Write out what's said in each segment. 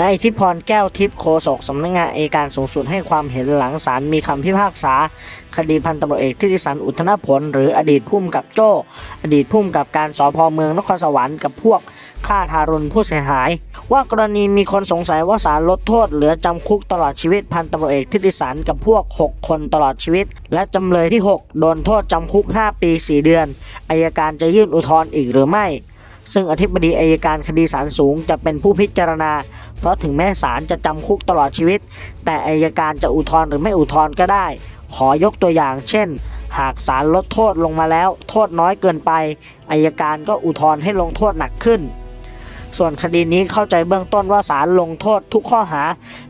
นายอิทธิพรแก้วทิพย์โฆษกสำนักงานอัยการสูงสุดให้ความเห็นหลังศาลมีคำพิพากษา คดีพันตำรวจเอกทิติสันอุทธนผล หรืออดีตผู้กำกับโจ้ อดีตผู้กำกับการสพเมืองนครสวรรค์กับพวกฆ่าทารุณผู้เสียหาย ว่ากรณีมีคนสงสัยว่าศาลลดโทษเหลือจำคุกตลอดชีวิตพันตำรวจเอกทิติสันกับพวก 6 คนตลอดชีวิต และจำเลยที่ 6 โดนโทษจำคุก 5 ปี 4 เดือนอายการจะยื่นอุทธรณ์อีกหรือไม่ ซึ่งอธิบดีอายการคดีศาลสูงจะเป็นผู้พิจารณา เพราะถึงแม้ศาลจะจำคุกตลอดชีวิต แต่อายการจะอุทธรณ์หรือไม่อุทธรณ์ก็ได้ ขอยกตัวอย่างเช่น หากศาลลดโทษลงมาแล้ว โทษน้อยเกินไปอายการก็อุทธรณ์ให้ลงโทษหนักขึ้น ส่วนคดีนี้เข้าใจเบื้องต้นว่าศาลลงโทษทุกข้อหา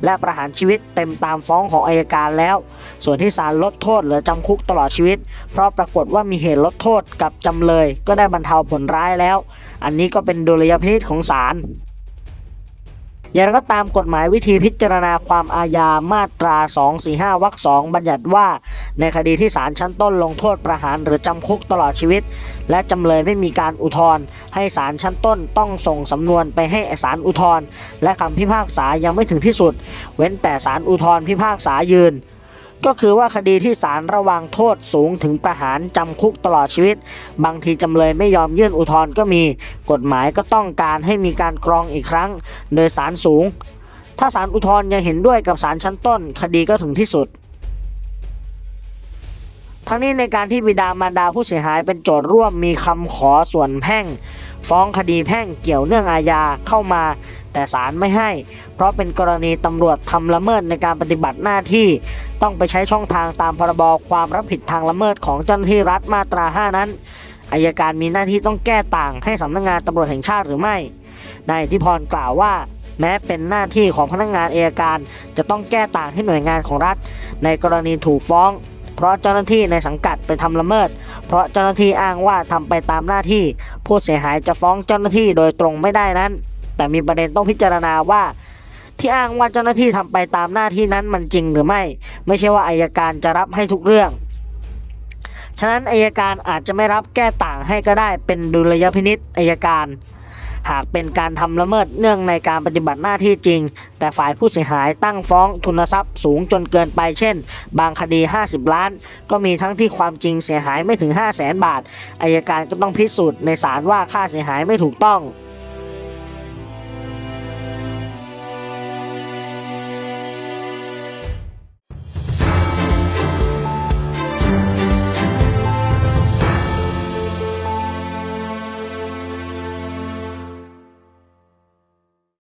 และประหารชีวิตเต็มตามฟ้องของอายการแล้ว ส่วนที่ศาลลดโทษเหลือจำคุกตลอดชีวิต เพราะปรากฏว่ามีเหตุลดโทษกับจำเลย ก็ได้บรรเทาผลร้ายแล้ว อันนี้ก็เป็นดุลยพินิจของศาล อย่างไรก็ตามกฎหมายวิธีพิจารณาความอาญามาตรา 245วรรคสองบัญญัติว่า ในคดีที่ศาลชั้นต้นลงโทษประหารหรือจำคุกตลอดชีวิต และจำเลยไม่มีการอุทธรณ์ให้ศาลชั้นต้นต้องส่งสำนวนไปให้ศาลอุทธรณ์และคำพิพากษายังไม่ถึงที่สุด เว้นแต่ศาลอุทธรณ์พิพากษายืน ก็คือว่าคดีที่ศาลระวางโทษสูงถึงประหารจำคุกตลอดชีวิต บางทีจำเลยไม่ยอมยื่นอุทธรณ์ก็มี กฎหมายก็ต้องการให้มีการกรองอีกครั้ง โดยศาลสูง ถ้าศาลอุทธรณ์ยังเห็นด้วยกับศาลชั้นต้น คดีก็ถึงที่สุด ทั้งนี้ในการที่บิดามารดาผู้เสียหายเป็นโจทย์ร่วมมีคำขอส่วนแพ่ง ฟ้องคดีแพ่งเกี่ยวเนื่องอาญาเข้ามา แต่ศาลไม่ให้ เพราะเป็นกรณีตำรวจทำละเมิดในการปฏิบัติหน้าที่ ต้องไปใช้ช่องทางตามพรบความรับผิดทางละเมิดของเจ้าหน้าที่รัฐมาตรา 5 นั้นอายการมีหน้าที่ต้องแก้ต่างให้สำนักงานตำรวจแห่งชาติหรือไม่นายอิทธิพรกล่าวว่าแม้เป็นหน้าที่ของพนักงานอายการ จะต้องแก้ต่างให้หน่วยงานของรัฐ ในกรณีถูกฟ้อง เพราะเจ้าหน้าที่ในสังกัดไปทำละเมิด เพราะเจ้าหน้าที่อ้างว่าทำไปตามหน้าที่ ผู้เสียหายจะฟ้องเจ้าหน้าที่โดยตรงไม่ได้นั้น แต่มีประเด็นต้องพิจารณาว่า ที่อ้างว่าเจ้าหน้าที่ทำไปตามหน้าที่นั้นมันจริงหรือไม่ ไม่ใช่ว่าอายการจะรับให้ทุกเรื่อง ฉะนั้นอายการอาจจะไม่รับแก้ต่างให้ก็ได้เป็นดุลยพินิษอายการ หากเป็นการทำละเมิดเนื่องในการปฏิบัติหน้าที่จริง แต่ฝ่ายผู้เสียหายตั้งฟ้องทุนทรัพย์สูงจนเกินไปเช่น บางคดี 50 ล้าน ก็มีทั้งที่ความจริงเสียหายไม่ถึง 5 0 0แสนบาทอายการก็ต้องพิสูจน์ในศาลว่าค่าเสียหายไม่ถูกต้อง